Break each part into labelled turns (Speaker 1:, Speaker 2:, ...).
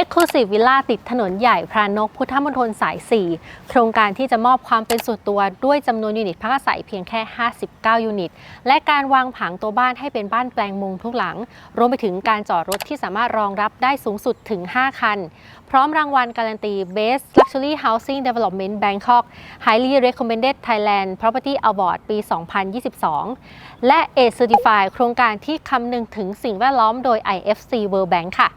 Speaker 1: Exclusive Villa ติดถนนใหญ่พรานกพุทธมณฑลสาย 4 โครงการที่จะมอบความเป็นส่วนตัวด้วยจำนวนยูนิตพักอาศัยเพียงแค่ 59 ยูนิต และการวางผังตัวบ้านให้เป็นบ้านแปลงมุงทุกหลัง รวมไปถึงการจอดรถที่สามารถรองรับได้สูงสุดถึง 5 คัน พร้อมรางวัลการันตี Best Luxury Housing Development Bangkok Highly Recommended Thailand Property Award ปี 2022 และ A Certify โครงการที่คำนึงถึงสิ่งแวดล้อมโดย IFC World Bank ค่ะ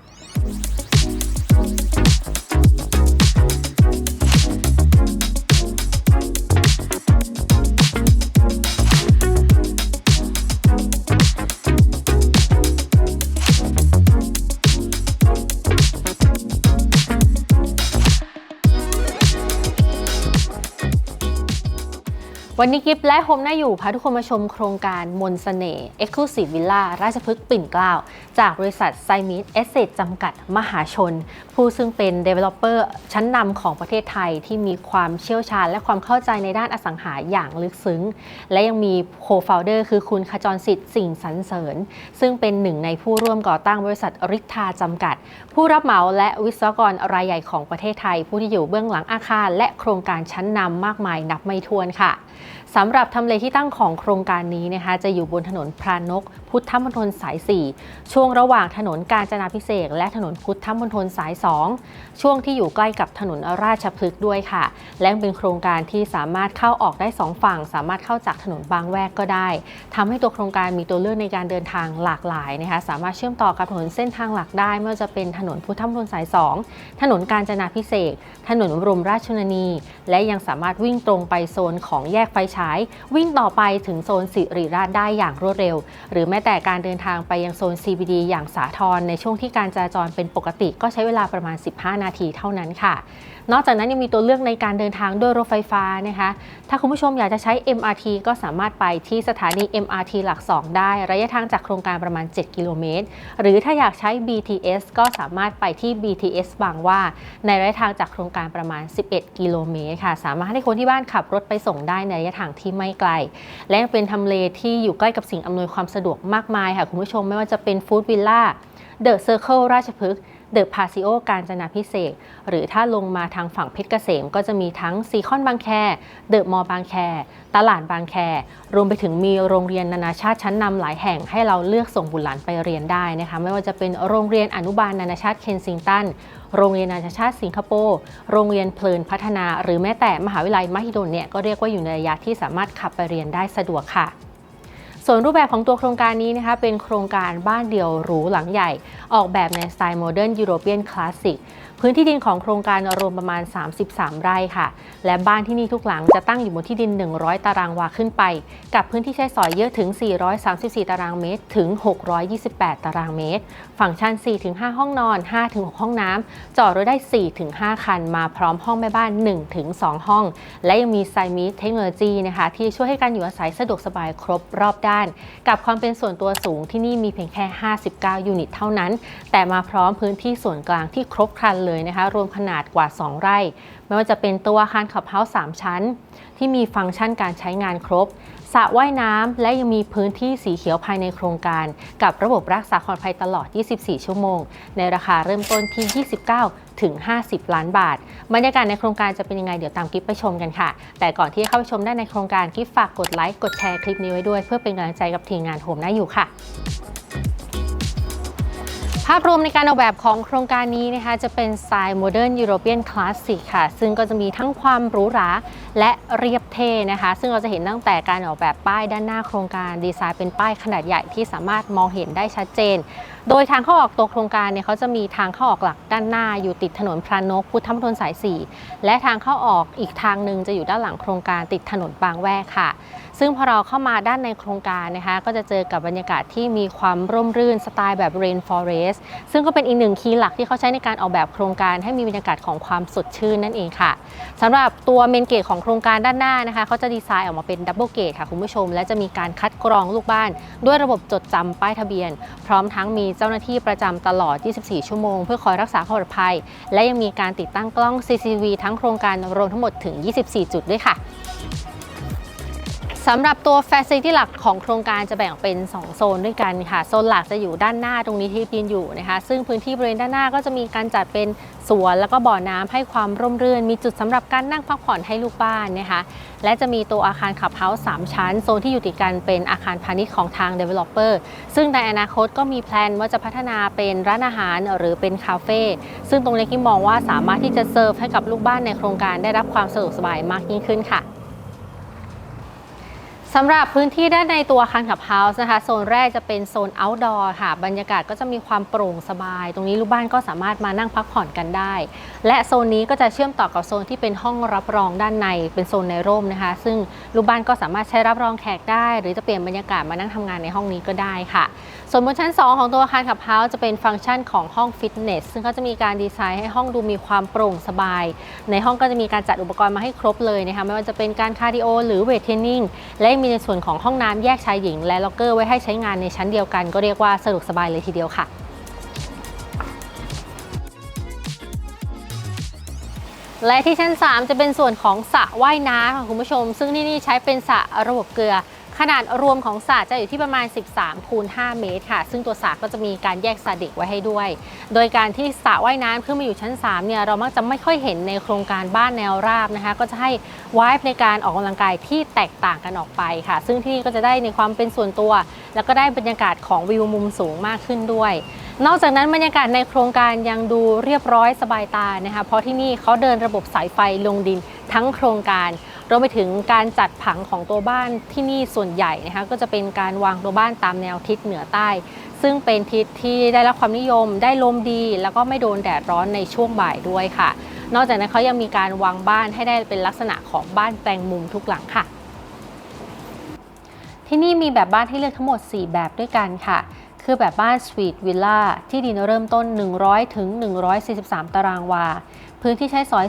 Speaker 1: วันนี้กิฟและโฮมน่าอยู่พาทุกคนมาชมโครงการมนสเสน่ห์ Exclusive Villa ราชพฤกษ์ปิ่นเกล้า จากบริษัทไซมิดเอสเซจำกัดมหาชน ผู้ซึ่งเป็น Developer ชั้นนำของประเทศไทยที่มีความเชี่ยวชาญ และความเข้าใจในด้านอสังหาอย่างลึกซึ้ง และยังมี Co-founder คือคุณขจรสิทธิ์สิ่งสรรเสริญ ซึ่งเป็นหนึ่งในผู้ร่วมก่อตั้งบริษัทริทาจำกัด ผู้รับเหมาและวิศวกรรายใหญ่ของประเทศไทย ผู้ที่อยู่เบื้องหลังอาคาร และโครงการชั้นนำมากมายนับไม่ถ้วนค่ะ สำหรับทำเลที่ตั้งของโครงการนี้นะคะจะอยู่บนถนนพรานกพุทธมณฑลสาย 4 ช่วงระหว่างถนนกาญจนาพิเศษและถนนพุทธมณฑลสาย 2 ช่วงที่อยู่ใกล้กับถนนราชพฤกษ์ด้วยค่ะ และเป็นโครงการที่สามารถเข้าออกได้ 2 ฝั่ง สามารถเข้าจากถนนบางแวกก็ได้ทำให้ตัวโครงการมีตัวเลือกในการเดินทางหลากหลายนะคะสามารถเชื่อมต่อกับถนนเส้นทางหลักได้ไม่ว่าจะเป็นถนนพุทธมณฑลสาย 2 ถนนกาญจนาพิเศษถนนบรมราชชนนี และยังสามารถวิ่งตรงไปโซนของแยกไฟฉาย วิ่งต่อไปถึงโซนสิริราชได้อย่างรวดเร็ว หรือแม้แต่การเดินทางไปยังโซน CBD อย่างสาทรในช่วงที่การจราจรเป็นปกติก็ใช้เวลาประมาณ 15 นาทีเท่านั้นค่ะนอกจากนั้นยังมีตัวเลือกในการเดินทางด้วยรถไฟฟ้านะคะ ถ้าคุณผู้ชมอยากจะใช้ MRT ก็สามารถไปที่สถานี MRT หลัก 2 ได้ ระยะทางจากโครงการประมาณ 7 กิโลเมตร หรือถ้าอยากใช้ BTS ก็สามารถไปที่ BTS บางว่า ในระยะทางจากโครงการประมาณ 11 กิโลเมตรค่ะ สามารถให้คนที่บ้านขับรถไปส่งได้ในระยะทางที่ไม่ไกล และยังเป็นทำเลที่อยู่ใกล้กับสิ่งอำนวยความสะดวกมากมายค่ะคุณผู้ชมไม่ว่าจะเป็นฟู้ดวิลล่าเดอะเซอร์เคิลราชพฤกษ์ เดอะพาซิโอการจนาพิเศษ หรือถ้าลงมาทางฝั่งเพชรเกษม ก็จะมีทั้งซีคอนบางแค เดอะมอลล์บางแค ตลาดบางแค รวมไปถึงมีโรงเรียนนานาชาติชั้นนำหลายแห่งให้เราเลือกส่งบุตรหลานไปเรียนได้นะคะ ไม่ว่าจะเป็นโรงเรียนอนุบาลนานาชาติเคนซิงตัน โรงเรียนนานาชาติสิงคโปร์ โรงเรียนเพลินพัฒนา หรือแม้แต่มหาวิทยาลัยมหิดลเนี่ยก็เรียกว่าอยู่ในระยะที่สามารถขับไปเรียนได้สะดวกค่ะ ส่วนรูปแบบของตัวโครงการนี้นะคะเป็นโครงการบ้านเดี่ยวหรูหลังใหญ่ ออกแบบในสไตล์โมเดิร์นยุโรเปียนคลาสสิก พื้นที่ดินของโครงการรวมประมาณ 33 ไร่ค่ะ และบ้านที่นี่ทุกหลังจะตั้งอยู่บนที่ดิน 100 ตารางวาขึ้นไป กับพื้นที่ใช้สอยเยอะถึง 434 ตารางเมตรถึง 628 ตารางเมตร ฟังก์ชัน 4-5 ห้องนอน 5-6 ห้องน้ำจอดรถได้ 4-5 คัน มาพร้อมห้องแม่บ้าน 1-2 ห้อง และยังมีไซมิเทคโนโลยีนะคะ ที่ช่วยให้การอยู่อาศัยสะดวกสบายครบรอบด้าน กับความเป็นส่วนตัวสูงที่นี่มีเพียงแค่ 59 ยูนิตเท่านั้น แต่มาพร้อมพื้นที่ส่วนกลางที่ครบครันเลยนะคะ รวมขนาดกว่า 2 ไร่ ไม่ว่าจะเป็นตัวอาคารขับเฮาส์3ชั้น ที่มีฟังก์ชันการใช้งานครบสระว่ายน้ำและยังมีพื้นที่สีเขียวภายในโครงการ กับระบบรักษาความปลอดภัยตลอด 24 ชั่วโมง ในราคาเริ่มต้นที่ 29 ถึง 50 ล้านบาท บรรยากาศในโครงการจะเป็นยังไง เดี๋ยวตามกิฟไปชมกันค่ะ แต่ก่อนที่จะเข้าไปชมได้ในโครงการกิฟฝากกดไลค์ กดแชร์คลิปนี้ไว้ด้วย เพื่อเป็นกำลังใจกับทีมงานโฮมน่าอยู่ค่ะ ภาพรวมในการออกแบบของโครงการนี้นะคะจะเป็นสไตล์โมเดิร์นยุโรเปียนคลาสสิกค่ะ ซึ่งก็จะมีทั้งความหรูหราและเรียบเท่นะคะ ซึ่งเราจะเห็นตั้งแต่การออกแบบป้ายด้านหน้าโครงการดีไซน์เป็นป้ายขนาดใหญ่ที่สามารถมองเห็นได้ชัดเจน โดยทางเข้าออกตัวโครงการเนี่ยเขาจะมีทางเข้าออกหลักด้านหน้าอยู่ติดถนนพรานกพุทธมณฑลสาย 4 และทางเข้าออกอีกทางหนึ่งจะอยู่ด้านหลังโครงการติดถนนบางแวกค่ะ ซึ่งพอเราเข้ามาด้านในโครงการนะคะ ก็จะเจอกับบรรยากาศที่มีความร่มรื่นสไตล์แบบ rainforest ซึ่งก็เป็นอีกหนึ่งคีย์หลักที่เขาใช้ในการออกแบบโครงการให้มีบรรยากาศของความสดชื่นนั่นเองค่ะสำหรับตัวเมนเกตของโครงการด้านหน้านะคะเขาจะดีไซน์ออกมาเป็นดับเบิลเกตค่ะคุณผู้ชม และจะมีการคัดกรองลูกบ้าน ด้วยระบบจดจำป้ายทะเบียน พร้อมทั้งมีเจ้าหน้าที่ประจำตลอด 24 ชั่วโมง เพื่อคอยรักษาความปลอดภัย และยังมีการติดตั้งกล้อง CCTV ทั้งโครงการรวมทั้งหมดถึง 24 จุดด้วยค่ะ สำหรับตัว Facility หลักของโครงการจะแบ่งเป็น 2 โซนด้วยกันค่ะ โซนหลักจะอยู่ด้านหน้าตรงนี้ที่ยืนอยู่นะคะ ซึ่งพื้นที่บริเวณด้านหน้าก็จะมีการจัดเป็นสวนแล้วก็บ่อน้ำให้ความร่มรื่น มีจุดสำหรับการนั่งพักผ่อนให้ลูกบ้านนะคะ และจะมีตัวอาคารขับเฮาส์3ชั้น โซนที่อยู่ติดกันเป็นอาคารพาณิชย์ของทาง Developer ซึ่งในอนาคตก็มีแพลนว่าจะพัฒนาเป็นร้านอาหารหรือเป็นคาเฟ่ ซึ่งตรงนี้กิ๊มมองว่าสามารถที่จะเซิร์ฟให้กับลูกบ้านในโครงการได้รับความสะดวกสบายมากยิ่งขึ้นค่ะ สำหรับพื้นที่ด้านในตัวอาคารขับเฮาส์นะคะโซนแรกจะเป็นโซน outdoor ค่ะ บรรยากาศก็จะมีความโปร่งสบาย ตรงนี้ลูกบ้านก็สามารถมานั่งพักผ่อนกันได้ และโซนนี้ก็จะเชื่อมต่อกับโซนที่เป็นห้องรับรองด้านในเป็นโซนในร่มนะคะ ซึ่งลูกบ้านก็สามารถใช้รับรองแขกได้ หรือจะเปลี่ยนบรรยากาศมานั่งทำงานในห้องนี้ก็ได้ค่ะ ส่วนบนชั้น 2 ของตัวอาคารขับเฮาส์จะเป็นฟังก์ชันของห้องฟิตเนส ซึ่งก็จะมีการดีไซน์ให้ห้องดูมีความโปร่งสบาย ในห้องก็จะมีการจัดอุปกรณ์มาให้ครบเลยนะคะไม่ว่าจะเป็นการคาร์ดิโอหรือเวทเทรนนิ่งและยังมีในส่วนของห้องน้ำแยกชายหญิง และล็อกเกอร์ไว้ให้ใช้งานในชั้นเดียวกัน ก็เรียกว่าสะดวกสบายเลยทีเดียวค่ะและที่ชั้น 3 จะเป็นส่วนของสระว่ายน้ำค่ะคุณผู้ชม ซึ่งที่นี่ใช้เป็นสระระบบเกลือ ขนาดรวมของสระจะอยู่ที่ประมาณ 13คูณ5เมตรค่ะ ซึ่งตัวสระก็จะมีการแยกสระเด็กไว้ให้ด้วย โดยการที่สระว่ายน้ำขึ้นมาอยู่ชั้น3เนี่ยเรามักจะไม่ค่อยเห็นในโครงการบ้านแนวราบนะคะ ก็จะให้วายในการออกกำลังกายที่แตกต่างกันออกไปค่ะ ซึ่งที่นี่ก็จะได้ในความเป็นส่วนตัว แล้วก็ได้บรรยากาศของวิวมุมสูงมากขึ้นด้วยนอกจากนั้นบรรยากาศในโครงการยังดูเรียบร้อยสบายตานะคะ เพราะที่นี่เขาเดินระบบสายไฟลงดินทั้งโครงการ รวมไปถึงการจัดผังของตัวบ้านที่นี่ส่วนใหญ่นะคะก็จะเป็นการวางตัวบ้านตามแนวทิศเหนือใต้ ซึ่งเป็นทิศที่ได้รับความนิยมได้ลมดี แล้วก็ไม่โดนแดดร้อนในช่วงบ่ายด้วยค่ะ นอกจากนั้นเขายังมีการวางบ้านให้ได้เป็นลักษณะของบ้านแปลงมุมทุกหลังค่ะ ที่นี่มีแบบบ้านให้เลือกทั้งหมด 4 แบบด้วยกันค่ะคือแบบบ้านสวีทวิลล่าที่ดินเริ่มต้น 100 ถึง 143 ตารางวา พื้นที่ใช้สอย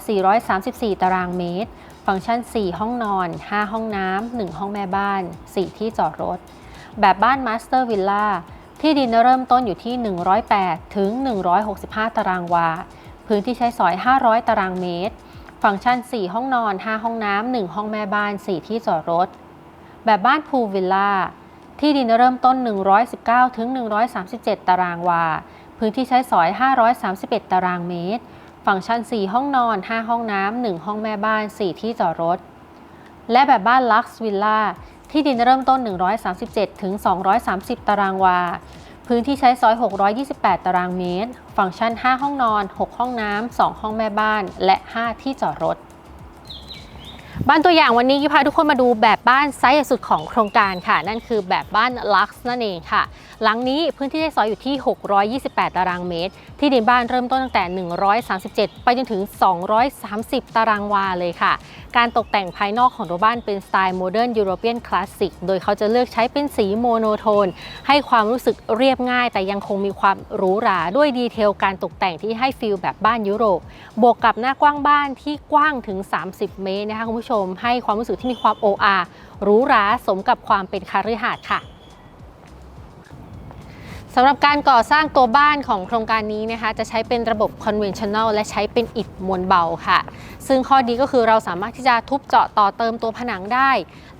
Speaker 1: 434 ตารางเมตร ฟังก์ชัน 4 ห้องนอน 5 ห้องน้ำ1ห้องแม่บ้าน 4 ที่จอดรถ แบบบ้านมาสเตอร์วิลล่าที่ดินเริ่มต้นอยู่ที่ 108 ถึง 165 ตารางวา พื้นที่ใช้สอย 500 ตารางเมตร ฟังก์ชัน 4 ห้องนอน 5 ห้องน้ำ1ห้องแม่บ้าน 4 ที่จอดรถ แบบบ้านพูลวิลล่าที่ดินเริ่มต้น 119 ถึง 137 ตารางวา พื้นที่ใช้สอย 531 ตารางเมตร ฟังก์ชัน 4 ห้องนอน 5 ห้องน้ำ 1 ห้องแม่บ้าน 4 ที่จอดรถ และแบบบ้านลักซ์วิลล่าที่ดินเริ่มต้น 137 ถึง 230 ตารางวา พื้นที่ใช้สอย 628 ตารางเมตร ฟังก์ชัน 5 ห้องนอน 6 ห้องน้ำ 2 ห้องแม่บ้าน และ 5 ที่จอดรถ บ้านตัวอย่างวันนี้กิพาทุกคนมาดูแบบบ้านไซส์ใหญ่สุดของโครงการค่ะ นั่นคือแบบบ้านลักซ์นั่นเองค่ะ หลังนี้พื้นที่ได้ซอยอยู่ที่ 628 ตารางเมตร ที่ดินบ้านเริ่มต้นตั้งแต่ 137 ไปจนถึง 230 ตารางวาเลยค่ะการตกแต่งภายนอกของตัวบ้านเป็นสไตล์โมเดิร์นยูโรเปียนคลาสสิก โดยเขาจะเลือกใช้เป็นสีโมโนโทน ให้ความรู้สึกเรียบง่าย แต่ยังคงมีความหรูหราด้วยดีเทลการตกแต่งที่ให้ฟิลแบบบ้านยุโรป บวกกับหน้ากว้างบ้านที่กว้างถึง 30 เมตรนะคะคุณผู้ชม ให้ความรู้สึกที่มีความโออาหรูหราสมกับความเป็นคาริหาดค่ะ สำหรับการก่อสร้างตัวบ้านของโครงการนี้นะคะ จะใช้เป็นระบบ conventional และใช้เป็นอิฐมวลเบาค่ะ ซึ่งข้อดีก็คือเราสามารถที่จะทุบเจาะต่อเติมตัวผนังได้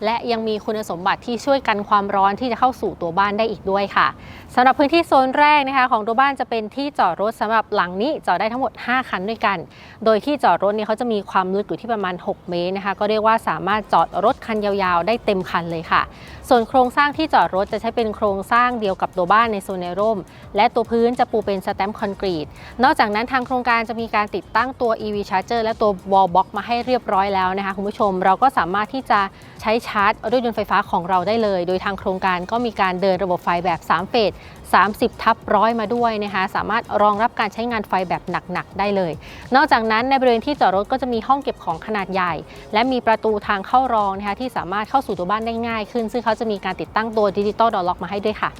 Speaker 1: และยังมีคุณสมบัติที่ช่วยกันความร้อนที่จะเข้าสู่ตัวบ้านได้อีกด้วยค่ะสำหรับพื้นที่โซนแรกนะคะของตัวบ้านจะเป็นที่จอดรถสำหรับหลังนี้จอดได้ทั้งหมด 5 คันด้วยกัน โดยที่จอดรถเนี่ยเขาจะมีความลึกอยู่ที่ประมาณ 6 เมตรนะคะ ก็เรียกว่าสามารถจอดรถคันยาวๆ ได้เต็มคันเลยค่ะ ส่วนโครงสร้างที่จอดรถจะใช้เป็นโครงสร้างเดียวกับตัวบ้านในโซนในร่ม และตัวพื้นจะปูเป็นสแตมป์คอนกรีต นอกจากนั้นทางโครงการจะมีการติดตั้งตัว EV Charger และตัว Wall Box มาให้เรียบร้อยแล้วนะคะคุณผู้ชม เราก็สามารถที่จะใช้ชาร์จรถยนต์ไฟฟ้าของเราได้เลย โดยทางโครงการก็มีการเดินระบบไฟแบบ 3 เฟส 30 ทับร้อยมาด้วยนะคะสามารถรองรับการใช้งานไฟแบบหนัก ๆ ได้เลย นอกจากนั้นในบริเวณที่จอดรถก็จะมีห้องเก็บของขนาดใหญ่ และมีประตูทางเข้ารองนะคะที่สามารถเข้าสู่ตัวบ้านได้ง่ายขึ้น ซึ่งเขาจะมีการติดตั้งตัวดิจิตอลดอล็อกมาให้ด้วยค่ะ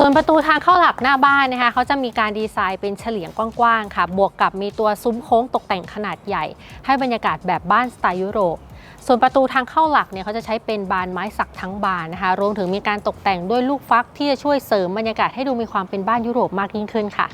Speaker 1: ส่วนประตูทางเข้าหลักหน้าบ้านนะคะเขาจะมีการดีไซน์เป็นเฉลียงกว้างๆค่ะ บวกกับมีตัวซุ้มโค้งตกแต่งขนาดใหญ่ ให้บรรยากาศแบบบ้านสไตล์ยุโรป ส่วนประตูทางเข้าหลักเนี่ยเขาจะใช้เป็นบานไม้สักทั้งบานนะคะ รวมถึงมีการตกแต่งด้วยลูกฟักที่จะช่วยเสริมบรรยากาศให้ดูมีความเป็นบ้านยุโรปมากยิ่งขึ้นค่ะ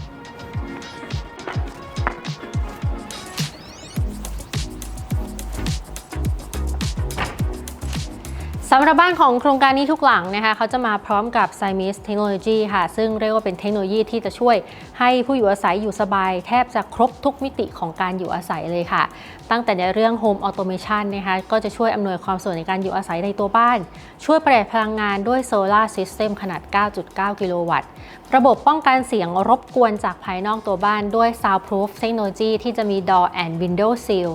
Speaker 1: สำหรับบ้านของโครงการนี้ทุกหลังนะคะเขาจะมาพร้อมกับ s i m i s Technology ค่ะ ซึ่งเรียกว่าเป็นเทคโนโลยีที่จะช่วยให้ผู้อยู่อาศัยอยู่สบาย แทบจะครบทุกมิติของการอยู่อาศัยเลยค่ะ ตั้งแต่ในเรื่อง Home Automation นะคะก็จะช่วยอำนวยความสะดวกในการอยู่อาศัยในตัวบ้าน ช่วยประหยัดพลังงานด้วย Solar System ขนาด 9.9 กิโลวัตต์ ระบบป้องกันเสียงรบกวนจากภายนอกตัวบ้านด้วย Soundproof Technology ที่จะมี Door and Window Seal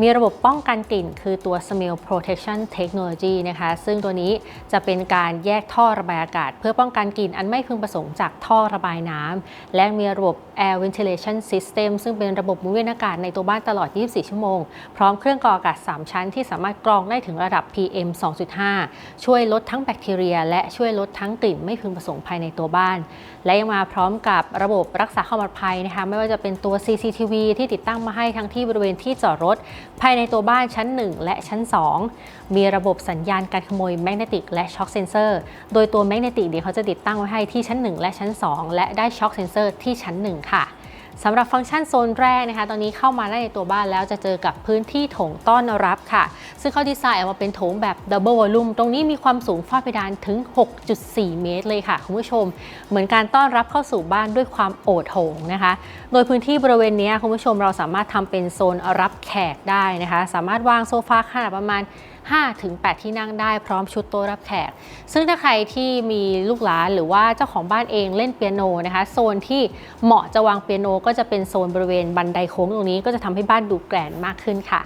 Speaker 1: มีระบบป้องกันกลิ่น คือตัว Smell Protection Technology นะคะ ซึ่งตัวนี้จะเป็นการแยกท่อระบายอากาศ เพื่อป้องกันกลิ่นอันไม่พึงประสงค์จากท่อระบายน้ำ และมีระบบ Air Ventilation System ซึ่งเป็นระบบหมุนเวียนอากาศในตัวบ้านตลอด 24 ชั่วโมง พร้อมเครื่องกรองอากาศ 3 ชั้นที่สามารถกรองได้ถึงระดับ PM 2.5 ช่วยลดทั้งแบคทีเรีย และช่วยลดทั้งกลิ่นไม่พึงประสงค์ภายในตัวบ้าน และยังมาพร้อมกับระบบรักษาความปลอดภัยนะคะ ไม่ว่าจะเป็นตัว CCTV ที่ติดตั้งมาให้ทั้งที่บริเวณที่จอดรถภายในตัวบ้านชั้น 1 และชั้น 2 มีระบบสัญญาณการขโมยแมกเนติกและช็อคเซนเซอร์ โดยตัวแมกเนติกเดี๋ยวเขาจะติดตั้งไว้ให้ที่ชั้น 1 และชั้น 2 และได้ช็อคเซนเซอร์ที่ชั้น 1 ค่ะ สำหรับฟังก์ชันโซนแรกนะคะ ตอนนี้เข้ามาได้ในตัวบ้านแล้วจะเจอกับพื้นที่โถงต้อนรับค่ะ ซึ่งเขาดีไซน์ออกมาเป็นโถงแบบดับเบิลวอลลุ่มตรงนี้มีความสูงฝ้าเพดานถึง 6.4 เมตรเลยค่ะ คุณผู้ชม เหมือนการต้อนรับเข้าสู่บ้านด้วยความโอดโถงนะคะ โดยพื้นที่บริเวณนี้คุณผู้ชมเราสามารถทำเป็นโซนรับแขกได้นะคะ สามารถวางโซฟาขนาดประมาณ 5-8 ที่นั่งได้พร้อมชุดโต๊ะรับแขก ซึ่งถ้าใครที่มีลูกหลานหรือว่าเจ้าของบ้านเองเล่นเปียโนนะคะโซนที่เหมาะจะวางเปียโนก็จะเป็นโซนบริเวณบันไดโค้งตรงนี้ก็จะทำให้บ้านดูแกรนมากขึ้นค่ะ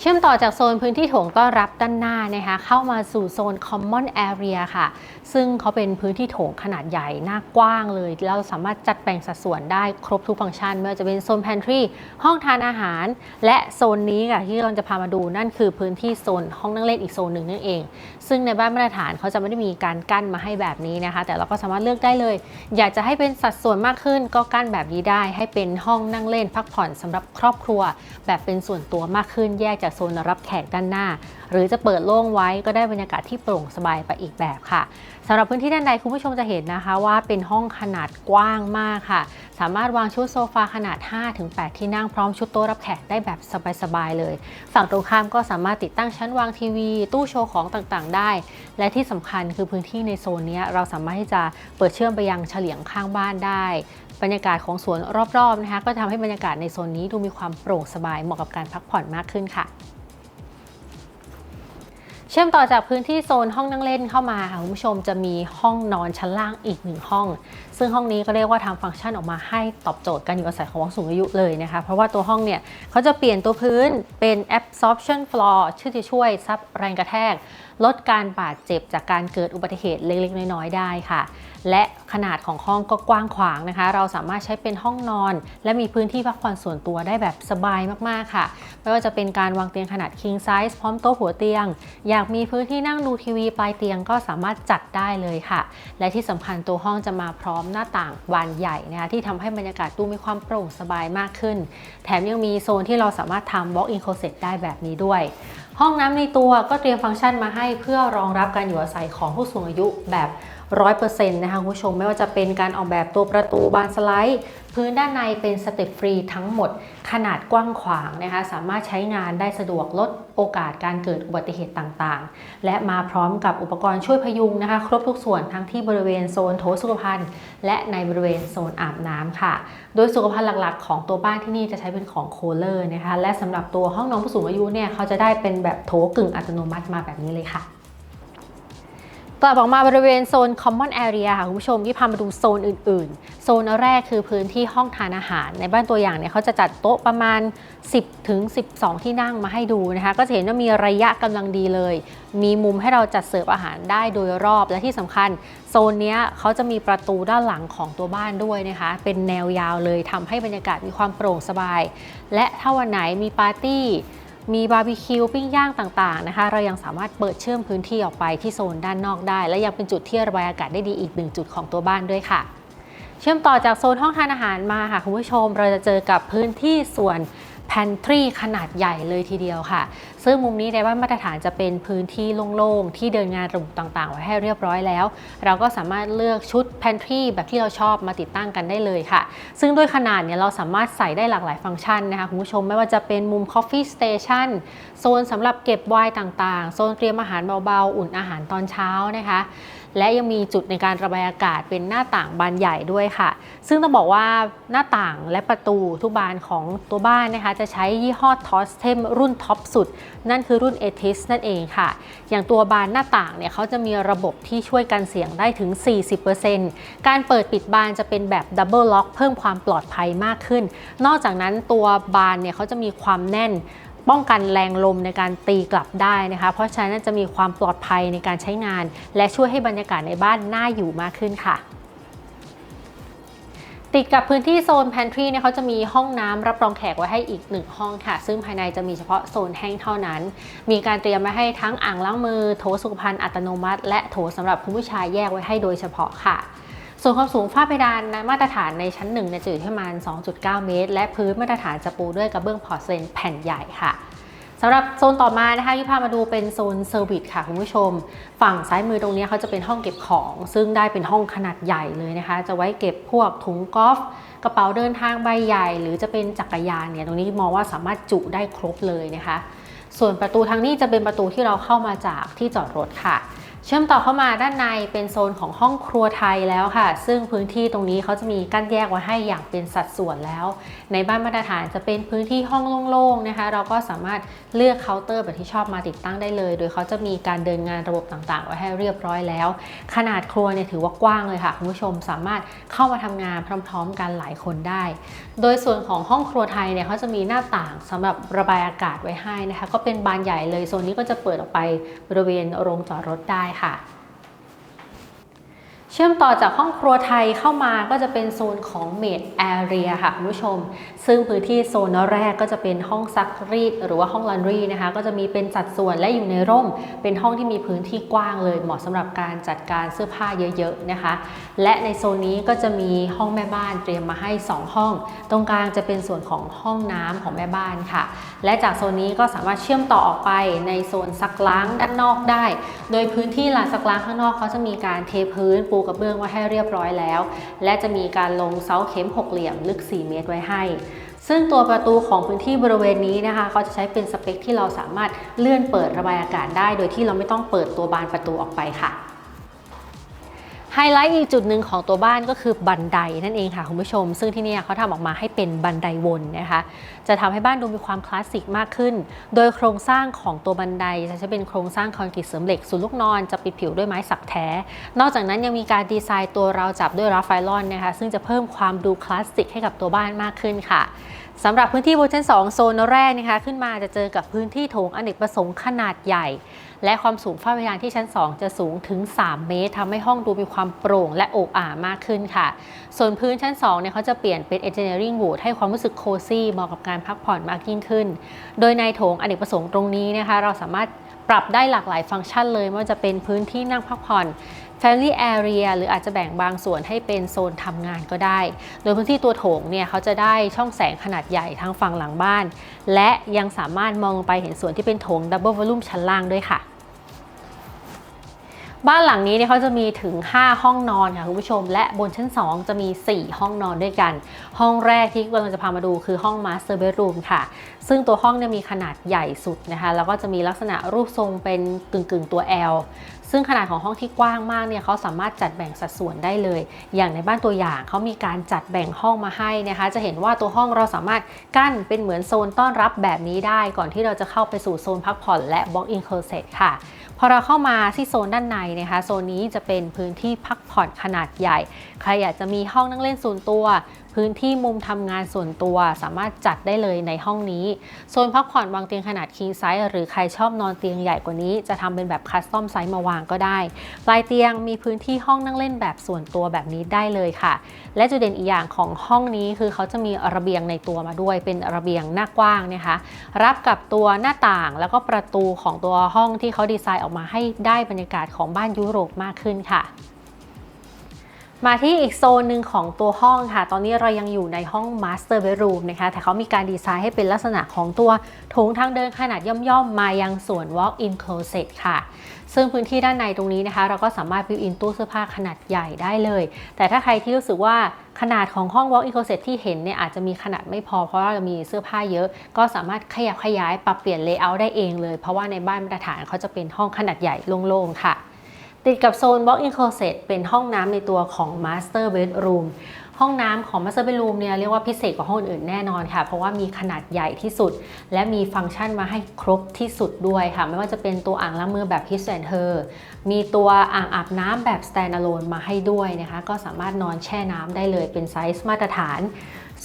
Speaker 1: เชื่อมต่อจากโซนพื้นที่โถงต้อนรับด้านหน้านะคะเข้ามาสู่โซน Common Area ค่ะ ซึ่งเขาเป็นพื้นที่โถงขนาดใหญ่หน้ากว้างเลยเราสามารถจัดแบ่งสัดส่วนได้ครบทุกฟังก์ชันไม่ว่าจะเป็นโซน Pantry ห้องทานอาหาร และโซนนี้ค่ะที่เราจะพามาดูนั่นคือพื้นที่โซนห้องนั่งเล่นอีกโซนหนึ่งนั่นเอง ซึ่งในบ้านมาตรฐานเขาจะไม่ได้มีการกั้นมาให้แบบนี้นะคะ แต่เราก็สามารถเลือกได้เลย อยากจะให้เป็นสัดส่วนมากขึ้นก็กั้นแบบนี้ได้ ให้เป็นห้องนั่งเล่นพักผ่อนสำหรับครอบครัว แบบเป็นส่วนตัวมากขึ้นแยกจากโซนรับแขกด้านหน้า หรือจะเปิดโล่งไว้ก็ได้บรรยากาศที่โปร่งสบายไปอีกแบบค่ะ สำหรับพื้นที่ด้านในคุณผู้ชมจะเห็นนะคะว่าเป็นห้องขนาดกว้างมากค่ะ สามารถวางชุดโซฟาขนาด 5-8 ที่นั่งพร้อมชุดโต๊ะรับแขกได้แบบสบายๆเลย ฝั่งตรงข้ามก็สามารถติดตั้งชั้นวางทีวี ตู้โชว์ของต่างๆ ได้ และที่สำคัญคือพื้นที่ในโซนนี้เราสามารถที่จะเปิดเชื่อมไปยังเฉลียงข้างบ้านได้ บรรยากาศของสวนรอบๆนะคะก็ทำให้บรรยากาศในโซนนี้ดูมีความโปร่งสบายเหมาะกับการพักผ่อนมากขึ้นค่ะ ชื่อมต่อจากพื้นที่โซนห้องนั่งเล่นเข้ามาค่ะคุณผู้ชมจะมีห้องนอนชั้นล่างอีกหนึ่งห้อง ซึ่งห้องนี้ก็เรียกว่าทำฟังก์ชันออกมาให้ตอบโจทย์การอยู่อาศัยของผู้สูงอายุเลยนะคะเพราะว่าตัวห้องเนี่ยเขาจะเปลี่ยนตัวพื้นเป็น absorption floor ชื่อที่ช่วยซับแรงกระแทก ลดการบาดเจ็บจากการเกิดอุบัติเหตุเล็กๆ น้อยๆ ได้ค่ะ และขนาดของห้องก็กว้างขวางนะคะ เราสามารถใช้เป็นห้องนอน และมีพื้นที่พักผ่อนส่วนตัวได้แบบสบายมาก ๆ ค่ะ ไม่ว่าจะเป็นการวางเตียงขนาด king size พร้อมโต๊ะหัวเตียง อยากมีพื้นที่นั่งดูทีวีปลายเตียงก็สามารถจัดได้เลยค่ะ และที่สำคัญตัวห้องจะมาพร้อมหน้าต่างบานใหญ่นะคะที่ทำให้บรรยากาศดูมีความโปร่งสบายมากขึ้น แถมยังมีโซนที่เราสามารถทำ walk in closet ได้แบบนี้ด้วยห้องน้ำในตัวก็เตรียมฟังก์ชันมาให้เพื่อรองรับการอยู่อาศัยของผู้สูงอายุแบบ ร้อยเปอร์เซ็นต์นะคะคุณผู้ชมไม่ว่าจะเป็นการออกแบบตัวประตูบานสไลด์ พื้นด้านในเป็นสเต็ปฟรีทั้งหมด ขนาดกว้างขวางนะคะสามารถใช้งานได้สะดวกลดโอกาสการเกิดอุบัติเหตุต่างๆ และมาพร้อมกับอุปกรณ์ช่วยพยุงนะคะ ครบทุกส่วนทั้งที่บริเวณโซนโถสุขภัณฑ์ และในบริเวณโซนอาบน้ำค่ะ โดยสุขภัณฑ์หลักๆ ของตัวบ้านที่นี่จะใช้เป็นของโคเลอร์นะคะและสำหรับตัวห้องนอนผู้สูงอายุเนี่ยเขาจะได้เป็นแบบโถกึ่งอัตโนมัติมาแบบนี้เลยค่ะ กลับออกมาบริเวณโซน common area ค่ะคุณผู้ชมที่พามาดูโซนอื่นๆ โซนแรกคือพื้นที่ห้องทานอาหาร ในบ้านตัวอย่างเนี่ยเขาจะจัดโต๊ะประมาณ 10 ถึง 12 ที่นั่งมาให้ดูนะคะ ก็จะเห็นว่ามีระยะกำลังดีเลย มีมุมให้เราจัดเสิร์ฟอาหารได้โดยรอบและที่สำคัญ โซนนี้เขาจะมีประตูด้านหลังของตัวบ้านด้วยนะคะ เป็นแนวยาวเลยทำให้บรรยากาศมีความโปร่งสบาย และถ้าวันไหนมีปาร์ตี้ มีบาร์บีคิวปิ้งย่างต่างๆนะคะ เรายังสามารถเปิดเชื่อมพื้นที่ออกไปที่โซนด้านนอกได้ และยังเป็นจุดที่ระบายอากาศได้ดีอีกหนึ่งจุดของตัวบ้านด้วยค่ะ เชื่อมต่อจากโซนห้องทานอาหารมาค่ะคุณผู้ชม เราจะเจอกับพื้นที่ส่วน pantry ขนาดใหญ่เลยทีเดียวค่ะ ซึ่งมุมนี้ในบ้านมาตรฐานจะเป็นพื้นที่โล่งๆ ที่เดินงานระบบต่างๆ ไว้ให้เรียบร้อยแล้ว เราก็สามารถเลือกชุด pantry แบบที่เราชอบมาติดตั้งกันได้เลยค่ะ ซึ่งด้วยขนาดเนี่ยเราสามารถใส่ได้หลากหลายฟังก์ชันนะคะคุณผู้ชมไม่ว่าจะเป็นมุม coffee station โซนสำหรับเก็บไวน์ต่างๆ โซนเตรียมอาหารเบาๆ อุ่นอาหารตอนเช้านะคะ และยังมีจุดในการระบายอากาศเป็นหน้าต่างบานใหญ่ด้วยค่ะ ซึ่งต้องบอกว่าหน้าต่างและประตูทุกบานของตัวบ้านนะคะ จะใช้ยี่ห้อ t o s t e m รุ่นท็อปสุด นั่นคือรุ่น e t i s นั่นเองค่ะ อย่างตัวบานหน้าต่างเนี่ยเขาจะมีระบบที่ช่วยกันเสียงได้ถึง 40%การเปิดปิดบานจะเป็นแบบดับเบิลล็อกเพิ่มความปลอดภัยมากขึ้น นอกจากนั้นตัวบานเนี่ยเขาจะมีความแน่น ป้องกันแรงลมในการตีกลับได้นะคะ เพราะฉะนั้นจะมีความปลอดภัยในการใช้งาน และช่วยให้บรรยากาศในบ้านน่าอยู่มากขึ้นค่ะติดกับพื้นที่โซน pantry เนี่ยเขาจะมีห้องน้ำรับรองแขกไว้ให้อีกหนึ่งห้องค่ะ ซึ่งภายในจะมีเฉพาะโซนแห้งเท่านั้น มีการเตรียมไว้ให้ทั้งอ่างล้างมือ โถสุขภัณฑ์อัตโนมัติ และโถสำหรับคุณผู้ชายแยกไว้ให้โดยเฉพาะค่ะ ส่วนความสูงฝ้าเพดานในมาตรฐานในชั้น1เนี่ยจะอยู่ที่ประมาณ 2.9 เมตร และพื้นมาตรฐานจะปูด้วยกระเบื้องพอร์เลนแผ่นใหญ่ค่ะสำหรับโซนต่อมานะคะที่พามาดูเป็นโซนเซอร์วิสค่ะคุณผู้ชม ฝั่งซ้ายมือตรงนี้เขาจะเป็นห้องเก็บของ ซึ่งได้เป็นห้องขนาดใหญ่เลยนะคะ จะไว้เก็บพวกถุงกอล์ฟกระเป๋าเดินทางใบใหญ่ หรือจะเป็นจักรยานเนี่ยตรงนี้มองว่าสามารถจุได้ครบเลยนะคะ ส่วนประตูทางนี้จะเป็นประตูที่เราเข้ามาจากที่จอดรถค่ะ เชื่อมต่อเข้ามาด้านในเป็นโซนของห้องครัวไทยแล้วค่ะ ซึ่งพื้นที่ตรงนี้เขาจะมีกั้นแยกไว้ให้อย่างเป็นสัดส่วนแล้ว ในบ้านมาตรฐานจะเป็นพื้นที่ห้องโล่งๆนะคะ เราก็สามารถเลือกเคาน์เตอร์แบบที่ชอบมาติดตั้งได้เลย โดยเขาจะมีการเดินงานระบบต่างๆ ไว้ให้เรียบร้อยแล้ว ขนาดครัวเนี่ยถือว่ากว้างเลยค่ะคุณผู้ชมสามารถเข้ามาทำงานพร้อม ๆ กันหลายคนได้ โดยส่วนของห้องครัวไทยเนี่ยเขาจะมีหน้าต่างสำหรับระบายอากาศไว้ให้นะคะ ก็เป็นบานใหญ่เลยโซนนี้ก็จะเปิดออกไปบริเวณโรงจอดรถได้ค่ะ เชื่อมต่อจากห้องครัวไทยเข้ามาก็จะเป็นโซนของเมดแอเรียค่ะคุณผู้ชม ซึ่งพื้นที่โซนแรกก็จะเป็นห้องซักรีดหรือว่าห้องลันรีนะคะ ก็จะมีเป็นสัดส่วนและอยู่ในร่ม เป็นห้องที่มีพื้นที่กว้างเลย เหมาะสำหรับการจัดการเสื้อผ้าเยอะๆนะคะ และในโซนนี้ก็จะมีห้องแม่บ้านเตรียมมาให้ 2 ห้อง ตรงกลางจะเป็นส่วนของห้องน้ำของแม่บ้านค่ะ และจากโซนนี้ก็สามารถเชื่อมต่อออกไปในโซนซักล้างด้านนอกได้ โดยพื้นที่ลานซักล้างข้างนอกเขาจะมีการเทพื้นปูกระเบื้องไว้ให้เรียบร้อยแล้ว และจะมีการลงเสาเข็มหกเหลี่ยมลึก 4 เมตรไว้ให้ ซึ่งตัวประตูของพื้นที่บริเวณนี้นะคะเขาจะใช้เป็นสเปคที่เราสามารถเลื่อนเปิดระบายอากาศได้ โดยที่เราไม่ต้องเปิดตัวบานประตูออกไปค่ะ ไฮไลท์อีกจุดหนึ่งของตัวบ้านก็คือบันไดนั่นเองค่ะคุณผู้ชม ซึ่งที่นี่เขาทำออกมาให้เป็นบันไดวนนะคะ จะทำให้บ้านดูมีความคลาสสิกมากขึ้น โดยโครงสร้างของตัวบันไดจะใช้เป็นโครงสร้างคอนกรีตเสริมเหล็กส่วนลูกนอนจะปิดผิวด้วยไม้สักแท้ นอกจากนั้นยังมีการดีไซน์ตัวราวจับด้วยราฟไฟลอนนะคะ ซึ่งจะเพิ่มความดูคลาสสิกให้กับตัวบ้านมากขึ้นค่ะสำหรับพื้นที่บนชั้น 2 โซนแรกนะคะขึ้นมาจะเจอกับพื้นที่โถงอเนกประสงค์ขนาดใหญ่ และความสูงฝ้าเพดานที่ชั้น 2 จะสูงถึง 3 เมตรทำให้ห้องดูมีความโปร่งและโอบอ่ามากขึ้นค่ะ ส่วนพื้นชั้น 2 เนี่ยเขาจะเปลี่ยนเป็น engineering wood ให้ความรู้สึกโคซี่เหมาะกับการพักผ่อนมากยิ่งขึ้น โดยในโถงอเนกประสงค์ตรงนี้นะคะ เราสามารถปรับได้หลากหลายฟังก์ชันเลยไม่ว่าจะเป็นพื้นที่นั่งพักผ่อน Family Area หรืออาจจะแบ่งบางส่วนให้เป็นโซนทำงานก็ได้ โดยพื้นที่ตัวโถงเนี่ยเขาจะได้ช่องแสงขนาดใหญ่ทางฝั่งหลังบ้าน และยังสามารถมองไปเห็นส่วนที่เป็นโถง Double Volume ชั้นล่างด้วยค่ะบ้านหลังนี้เนี่ยเขาจะมีถึง 5 ห้องนอนค่ะคุณผู้ชม และบนชั้น 2 จะมี 4 ห้องนอนด้วยกัน ห้องแรกที่กำลังจะพามาดูคือห้อง Master Bedroom ค่ะ ซึ่งตัวห้องเนี่ยมีขนาดใหญ่สุดนะคะ แล้วก็จะมีลักษณะรูปทรงเป็นกึ่งกึ่งๆตัว L ซึ่งขนาดของห้องที่กว้างมากเนี่ยเขาสามารถจัดแบ่งสัดส่วนได้เลย อย่างในบ้านตัวอย่างเขามีการจัดแบ่งห้องมาให้นะคะ จะเห็นว่าตัวห้องเราสามารถกั้นเป็นเหมือนโซนต้อนรับแบบนี้ได้ ก่อนที่เราจะเข้าไปสู่โซนพักผ่อนและ walk-in closet ค่ะพอเราเข้ามาที่โซนด้านในนะคะโซนนี้จะเป็นพื้นที่พักผ่อนขนาดใหญ่ ใครอยากจะมีห้องนั่งเล่นส่วนตัว พื้นที่มุมทำงานส่วนตัวสามารถจัดได้เลยในห้องนี้โซนพักผ่อนวางเตียงขนาด king size หรือใครชอบนอนเตียงใหญ่กว่านี้ จะทำเป็นแบบคัสตอมไซส์มาวางก็ได้ ปลายเตียงมีพื้นที่ห้องนั่งเล่นแบบส่วนตัวแบบนี้ได้เลยค่ะ และจุดเด่นอีกอย่างของห้องนี้คือเขาจะมีระเบียงในตัวมาด้วย เป็นระเบียงหน้ากว้างนะคะ รับกับตัวหน้าต่างแล้วก็ประตูของตัวห้องที่เขาดีไซน์ออกมาให้ได้บรรยากาศของบ้านยุโรปมากขึ้นค่ะ มาที่อีกโซนหนึ่งของตัวห้องค่ะ ตอนนี้เรายังอยู่ในห้อง Master Bedroom นะคะ แต่เขามีการดีไซน์ให้เป็นลักษณะของตัวโถงทางเดินขนาดย่อมๆ มายังส่วน Walk-in Closet ค่ะ ซึ่งพื้นที่ด้านในตรงนี้นะคะ เราก็สามารถบิวอินตู้เสื้อผ้าขนาดใหญ่ได้เลย แต่ถ้าใครที่รู้สึกว่าขนาดของห้อง Walk-in Closet ที่เห็นเนี่ยอาจจะมีขนาดไม่พอเพราะว่าเรามีเสื้อผ้าเยอะ ก็สามารถขยับขยายปรับเปลี่ยนเลเยอร์ได้เองเลย เพราะว่าในบ้านมาตรฐานเขาจะเป็นห้องขนาดใหญ่โล่งๆค่ะ ติดกับโซน Walk-in Closet เป็นห้องน้ำในตัวของ Master Bedroom ห้องน้ำของ Master Bedroom เนี่ยเรียกว่าพิเศษกว่าห้องอื่นแน่นอนค่ะ เพราะว่ามีขนาดใหญ่ที่สุด และมีฟังก์ชันมาให้ครบที่สุดด้วยค่ะ ไม่ว่าจะเป็นตัวอ่างล้างมือแบบ His and Her มีตัวอ่างอาบน้ำแบบ Standalone มาให้ด้วยนะคะ ก็สามารถนอนแช่น้ำได้เลยเป็นไซส์มาตรฐาน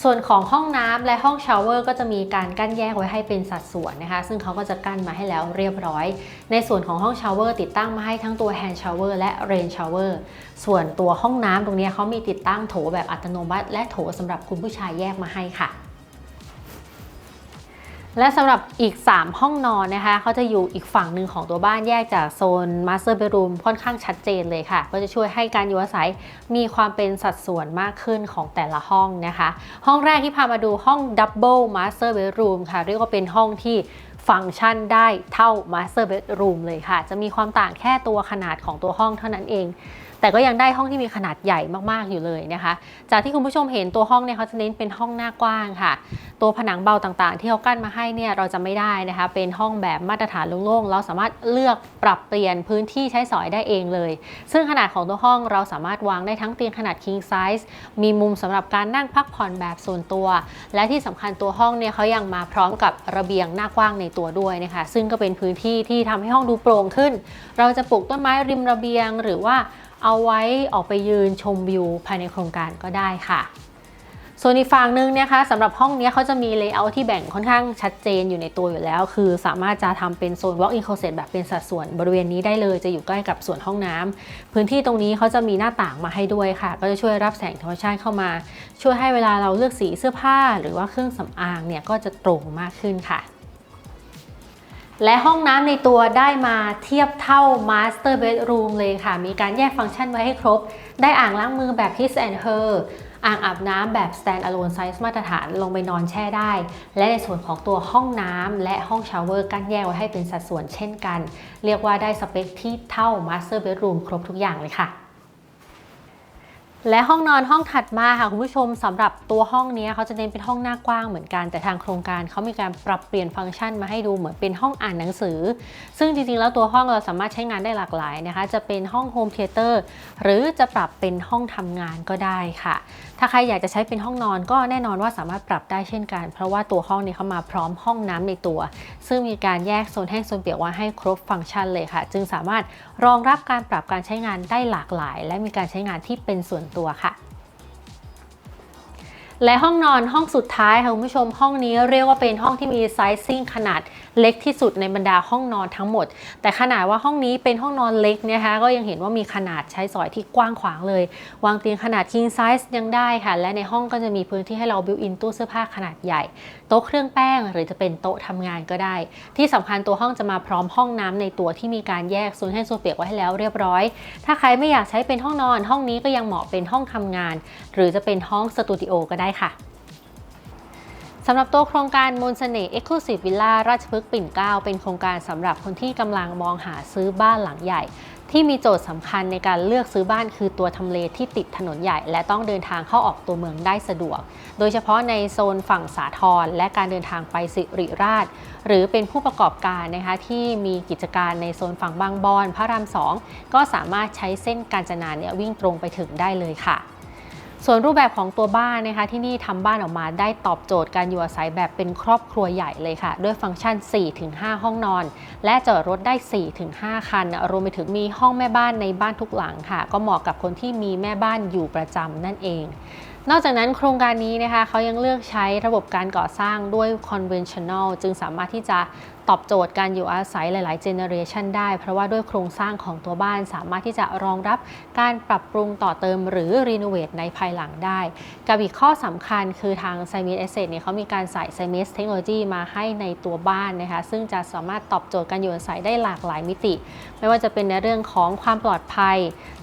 Speaker 1: ส่วนของห้องน้ำและห้องชาวเวอร์ก็จะมีการกั้นแยกไว้ให้เป็นสัดส่วนนะคะ ซึ่งเขาก็จะกั้นมาให้แล้วเรียบร้อย ในส่วนของห้องชาวเวอร์ติดตั้งมาให้ทั้งตัวแฮนด์ชาวเวอร์และเรนชาวเวอร์ส่วนตัวห้องน้ำตรงนี้เขามีติดตั้งโถแบบอัตโนมัติ และโถสำหรับคุณผู้ชายแยกมาให้ค่ะ และสำหรับอีก 3 ห้องนอนนะคะเขาจะอยู่อีกฝั่งหนึ่งของตัวบ้านแยกจากโซน Master Bedroom ค่อนข้างชัดเจนเลยค่ะ ก็จะช่วยให้การอยู่อาศัยมีความเป็นสัดส่วนมากขึ้นของแต่ละห้องนะคะ ห้องแรกที่พามาดูห้อง Double Master Bedroom ค่ะ เรียกว่าเป็นห้องที่ฟังก์ชันได้เท่า Master Bedroom เลยค่ะ จะมีความต่างแค่ตัวขนาดของตัวห้องเท่านั้นเอง แต่ก็ยังได้ห้องที่มีขนาดใหญ่มากๆอยู่เลยนะคะ จากที่คุณผู้ชมเห็นตัวห้องเนี่ยเขาจะเน้นเป็นห้องหน้ากว้างค่ะ ตัวผนังเบาต่างๆ ที่เขากั้นมาให้เนี่ยเราจะไม่ได้นะคะ เป็นห้องแบบมาตรฐานโล่งๆ เราสามารถเลือกปรับเปลี่ยนพื้นที่ใช้สอยได้เองเลย ซึ่งขนาดของตัวห้องเราสามารถวางได้ทั้งเตียงขนาด king size มีมุมสำหรับการนั่งพักผ่อนแบบส่วนตัว และที่สำคัญตัวห้องเนี่ยเขายังมาพร้อมกับระเบียงหน้ากว้างในตัวด้วยนะคะ ซึ่งก็เป็นพื้นที่ที่ทำให้ห้องดูโปร่งขึ้น เราจะปลูกต้นไม้ริมระเบียง หรือว่า เอาไว้ออกไปยืนชมวิวภายในโครงการก็ได้ค่ะส่วนอีกฝั่งหนึ่งนะคะสำหรับห้องนี้เขาจะมีเลเยอร์ที่แบ่งค่อนข้างชัดเจนอยู่ในตัวอยู่แล้ว คือสามารถจะทำเป็นโซน walk-in closet แบบเป็นสัดส่วนบริเวณนี้ได้เลยจะอยู่ใกล้กับส่วนห้องน้ำพื้นที่ตรงนี้เขาจะมีหน้าต่างมาให้ด้วยค่ะ ก็จะช่วยรับแสงธรรมชาติเข้ามา ช่วยให้เวลาเราเลือกสีเสื้อผ้า หรือว่าเครื่องสำอางเนี่ยก็จะตรงมากขึ้นค่ะ และห้องน้ำในตัวได้มาเทียบเท่า Master Bedroom เลยค่ะ มีการแยกฟังก์ชันไว้ให้ครบ ได้อ่างล้างมือแบบ His and Her อ่างอาบน้ำแบบ stand alone size มาตรฐานลงไปนอนแช่ได้ และในส่วนของตัวห้องน้ำและห้องชาวเวอร์กั้นแยกไว้ให้เป็นสัดส่วนเช่นกัน เรียกว่าได้สเปคที่เท่า Master Bedroom ครบทุกอย่างเลยค่ะ และห้องนอนห้องถัดมาค่ะคุณผู้ชมสำหรับตัวห้องนี้เขาจะเน้นเป็นห้องหน้ากว้างเหมือนกัน แต่ทางโครงการเขามีการปรับเปลี่ยนฟังก์ชันมาให้ดูเหมือนเป็นห้องอ่านหนังสือ ซึ่งจริงๆ แล้วตัวห้องเราสามารถใช้งานได้หลากหลายนะคะ จะเป็นห้องโฮมเทเตอร์หรือจะปรับเป็นห้องทำงานก็ได้ค่ะ ถ้าใครอยากจะใช้เป็นห้องนอนก็แน่นอนว่าสามารถปรับได้เช่นกัน เพราะว่าตัวห้องนี้เขามาพร้อมห้องน้ำในตัว ซึ่งมีการแยกโซนแห้งโซนเปียกไว้ให้ครบฟังก์ชันเลยค่ะ จึงสามารถรองรับการปรับการใช้งานได้หลากหลาย และมีการใช้งานที่เป็นส่วนตัวค่ะ และห้องนอนห้องสุดท้ายค่ะคุณผู้ชมห้องนี้เรียกว่าเป็นห้องที่มีไซซิ่งขนาดเล็กที่สุดในบรรดาห้องนอนทั้งหมด แต่ขนาดว่าห้องนี้เป็นห้องนอนเล็กนะคะก็ยังเห็นว่ามีขนาดใช้สอยที่กว้างขวางเลย วางเตียงขนาด king size ยังได้ค่ะ และในห้องก็จะมีพื้นที่ให้เราบิวอินตู้เสื้อผ้าขนาดใหญ่ โต๊ะเครื่องแป้งหรือจะเป็นโต๊ะทำงานก็ได้ ที่สำคัญตัวห้องจะมาพร้อมห้องน้ำในตัวที่มีการแยกโซนให้โซนเปียกไว้ให้แล้วเรียบร้อย ถ้าใครไม่อยากใช้เป็นห้องนอน ห้องนี้ก็ยังเหมาะเป็นห้องทำงาน หรือจะเป็นห้องสตูดิโอก็ได้ค่ะสำหรับตัวโครงการมนต์เสน่ห์ Exclusive Villa ราชพฤกษ์ปิ่นเกล้าเป็นโครงการสำหรับคนที่กำลังมองหาซื้อบ้านหลังใหญ่ ที่มีโจทย์สำคัญในการเลือกซื้อบ้านคือตัวทำเลที่ติดถนนใหญ่ และต้องเดินทางเข้าออกตัวเมืองได้สะดวก โดยเฉพาะในโซนฝั่งสาทรและการเดินทางไปสิริราช หรือเป็นผู้ประกอบการนะคะที่มีกิจการในโซนฝั่งบางบอนพระรามสองก็สามารถใช้เส้นกาญจนาเนี่ยวิ่งตรงไปถึงได้เลยค่ะ ส่วนรูปแบบของตัวบ้านนะคะที่นี่ทำบ้านออกมาได้ตอบโจทย์การอยู่อาศัยแบบเป็นครอบครัวใหญ่เลยค่ะ ด้วยฟังก์ชัน 4-5 ห้องนอน และจอดรถได้ 4-5 คัน รวมไปถึงมีห้องแม่บ้านในบ้านทุกหลังค่ะ ก็เหมาะกับคนที่มีแม่บ้านอยู่ประจำนั่นเอง นอกจากนั้นโครงการนี้นะคะเขายังเลือกใช้ระบบการก่อสร้างด้วย conventional จึงสามารถที่จะตอบโจทย์การอยู่อาศัยหลาย ๆ เจเนอเรชันได้ เพราะว่าด้วยโครงสร้างของตัวบ้านสามารถที่จะรองรับการปรับปรุงต่อเติมหรือรีโนเวทในภายหลังได้ กับอีกข้อสำคัญคือทาง s i m i s Asset เนี่ยเขามีการใส่ s i m i s เทคโนโลยีมาให้ในตัวบ้านนะคะซึ่งจะสามารถตอบโจทย์การอยู่อาศัยได้หลากหลายมิติ ไม่ว่าจะเป็นในเรื่องของความปลอดภัย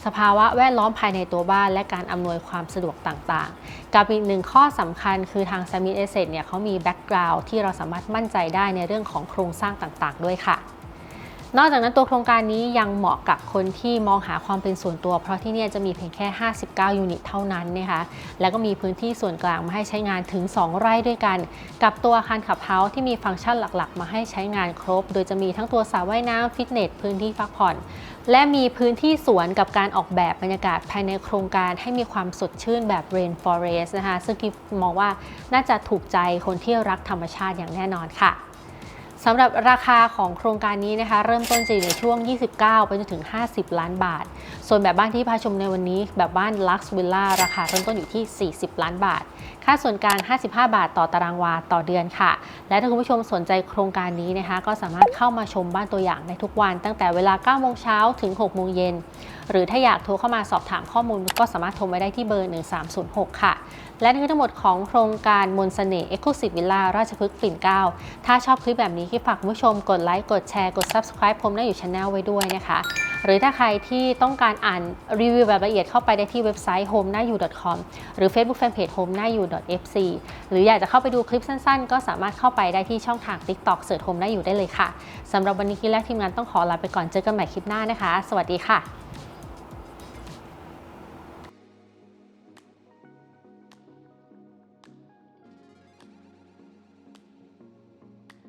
Speaker 1: สภาวะแวดล้อมภายในตัวบ้าน และการอำนวยความสะดวกต่าง ๆ กับอีกหนึ่งข้อสำคัญคือทาง s i m i s Asset เนี่ยเขามีแบ็กกราวด์ที่เราสามารถมั่นใจได้ในเรื่องของโครงสร้างต่างๆ ด้วยค่ะ นอกจากนั้นตัวโครงการนี้ยังเหมาะกับคนที่มองหาความเป็นส่วนตัว เพราะที่นี่จะมีเพียงแค่ 59 ยูนิตเท่านั้นนะคะแล้วก็มีพื้นที่ส่วนกลางมาให้ใช้งานถึง 2 ไร่ด้วยกัน กับตัวอาคารขับเฮาส์ที่มีฟังก์ชันหลักๆ มาให้ใช้งานครบ โดยจะมีทั้งตัวสระว่ายน้ำฟิตเนสพื้นที่พักผ่อนและมีพื้นที่สวนกับการออกแบบบรรยากาศภายในโครงการให้มีความสดชื่นแบบ Rain Forest นะคะ ซึ่งกิฟมองว่าน่าจะถูกใจคนที่รักธรรมชาติอย่างแน่นอนค่ะ สำหรับราคาของโครงการนี้นะคะ เริ่มต้นจะอยู่ในช่วง 29 ไปจนถึง 50 ล้านบาท ส่วนแบบบ้านที่พาชมในวันนี้ แบบบ้าน Lux Villa ราคาเริ่มต้นอยู่ที่ 40 ล้านบาท ค่าส่วนกลาง 55 บาทต่อตารางวาต่อเดือนค่ะ และถ้าคุณผู้ชมสนใจโครงการนี้นะคะ ก็สามารถเข้ามาชมบ้านตัวอย่างในทุกวัน ตั้งแต่เวลา 9 โมงเช้าถึง 6 โมงเย็น หรือถ้าอยากโทรเข้ามาสอบถามข้อมูลก็สามารถโทรมาได้ที่เบอร์ 1306 ค่ะ และนี่คือทั้งหมดของโครงการมนต์เสน่ห์ Exclusive Villa ราชพฤกษ์ปิ่นเกล้าถ้าชอบคลิปแบบนี้ที่ฝากคุณผู้ชมกดไลค์กดแชร์กด Subscribe ผมได้อยู่ช anel ไว้ด้วยนะคะ หรือถ้าใครที่ต้องการอ่านรีวิวแบบละเอียดเข้าไปได้ที่เว็บไซต์ home หน้าอยู่ .com หรือ Facebook Fanpage home หน้าอยู่ .fc หรืออยากจะเข้าไปดูคลิปสั้นๆ ก็สามารถเข้าไปได้ที่ช่องทาง TikTok เสิร์ช home นาอยู่ได้เลยค่ะสำหรับวันนี้คิดและทีมงานต้องขอลาไปก่อนเจอกันใหม่คลิปหน้านะคะ สวัสดีค่ะ